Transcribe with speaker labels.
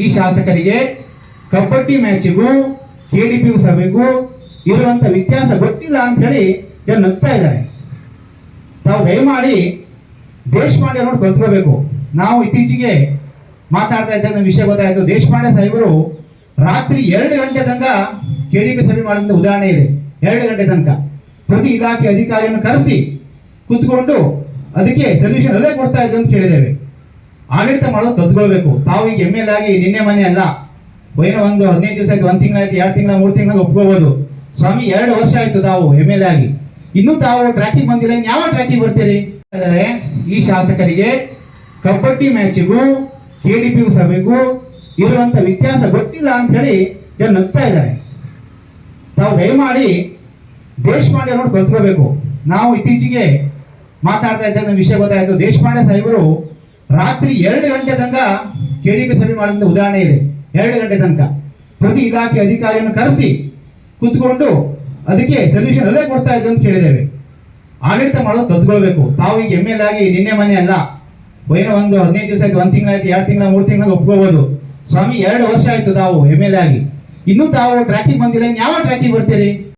Speaker 1: ಈ ಶಾಸಕರಿಗೆ ಕಬಡ್ಡಿ ಮ್ಯಾಚಿಗೂ ಕೆಡಿಪಿ ಸಭೆಗೂ ಇರುವಂತ ವ್ಯತ್ಯಾಸ ಗೊತ್ತಿಲ್ಲ ಅಂತ ಹೇಳಿ ಜನ ನಗ್ತಾ ಇದ್ದಾರೆ. ತಾವು ದಯಮಾಡಿ ದೇಶಪಾಂಡೆ ಅವ್ರು ಕಲ್ತ್ಕೋಬೇಕು ನಾವು ಇತ್ತೀಚೆಗೆ ಮಾತಾಡ್ತಾ ಇದ್ದಂತ ವಿಷಯ ಗೊತ್ತಾಯ್ತು. ದೇಶಪಾಂಡೆ ಸಾಹೇಬರು ರಾತ್ರಿ ಎರಡು ಗಂಟೆ ತನಕ ಕೆಡಿಪಿ ಸಭೆ ಮಾಡಿದ ಉದಾಹರಣೆ ಇದೆ. ಎರಡು ಗಂಟೆ ತನಕ. ಪ್ರತಿ ಇಲಾಖೆ ಅಧಿಕಾರಿಯನ್ನು ಕರೆಸಿ ಕುತ್ಕೊಂಡು ಅದಕ್ಕೆ ಸೊಲ್ಯೂಷನ್ ಅಲ್ಲೇ ಕೊಡ್ತಾ ಇದ್ರು ಅಂತ ಕೇಳಿದ್ದೇವೆ. ಆಡಳಿತ ಮಾಡೋದು ತದ್ಕೊಳ್ಬೇಕು. ತಾವು ಈಗ ಎಂ ಎಲ್ ಆಗಿ ನಿನ್ನೆ ಮನೆ ಅಲ್ಲ ಏನೋ ಒಂದು ಹದಿನೈದು ದಿವಸ ಆಯ್ತು, ಒಂದ್ ತಿಂಗಳಾಯ್ತು ಎರಡು ತಿಂಗಳ, ಮೂರು ತಿಂಗಳ ಒಪ್ಕೋಬಹುದು ಸ್ವಾಮಿ, ಎರಡು ವರ್ಷ ಆಯ್ತು ತಾವು ಎಂ ಎಲ್ ಆಗಿ. ಇನ್ನೂ ತಾವು ಟ್ರ್ಯಾಕಿಂಗ್ ಬಂದಿಲ್ಲ, ಇನ್ನು ಯಾವ ಟ್ರ್ಯಾಕಿಂಗ್ ಬರ್ತೀರಿ? ಈ ಶಾಸಕರಿಗೆ ಕಬಡ್ಡಿ ಮ್ಯಾಚಿಗೂ ಪಿ ಸಭೆಗೂ ಇರುವಂತ ವ್ಯತ್ಯಾಸ ಗೊತ್ತಿಲ್ಲ ಅಂತ ಹೇಳಿ ನಗ್ತಾ ಇದ್ದಾರೆ. ತಾವು ದಯಮಾಡಿ ದೇಶಪಾಂಡೆ ನೋಡಿ ಕಲ್ತ್ಕೋಬೇಕು ನಾವು ಇತ್ತೀಚೆಗೆ ಮಾತಾಡ್ತಾ ಇದ್ದಾಗ ವಿಷಯ ಗೊತ್ತಾಯ್ತು. ದೇಶಪಾಂಡೆ ಸಾಹೇಬರು ರಾತ್ರಿ ಎರಡು ಗಂಟೆ ತನಕ ಕೆಡಿಪಿ ಸಭೆ ಮಾಡಿದ ಉದಾಹರಣೆ ಇದೆ. ಎರಡು ಗಂಟೆ ತನಕ. ಪ್ರತಿ ಇಲಾಖೆ ಅಧಿಕಾರಿಯನ್ನು ಕರೆಸಿ ಕೂತ್ಕೊಂಡು ಅದಕ್ಕೆ ಸೊಲ್ಯೂಷನ್ ಅಲ್ಲೇ ಕೊಡ್ತಾ ಇದ್ರು ಅಂತ ಕೇಳಿದ್ದೇವೆ. ಆಡಳಿತ ಮಾಡೋದು ಕಲ್ತ್ಕೊಳ್ಬೇಕು ತಾವು ಈಗ ಎಂ ಎಲ್ ಆಗಿ ನಿನ್ನೆ ಮನೆ ಅಲ್ಲ. ಏನೋ ಒಂದು ಹದಿನೈದು ದಿವಸ ಆಯ್ತು, ಒಂದು ತಿಂಗಳಾಯ್ತು ಎರಡು ತಿಂಗಳ, ಮೂರು ತಿಂಗಳ ಒಪ್ಕೋಬಹುದು ಸ್ವಾಮಿ, ಎರಡು ವರ್ಷ ಆಯ್ತು ತಾವು ಎಂ ಎಲ್ ಆಗಿ. ಇನ್ನೂ ತಾವು ಟ್ರ್ಯಾಕಿಂಗ್ ಬಂದಿಲ್ಲ ಯಾವ ಟ್ರ್ಯಾಕಿಂಗ್ ಬರ್ತೀರಿ?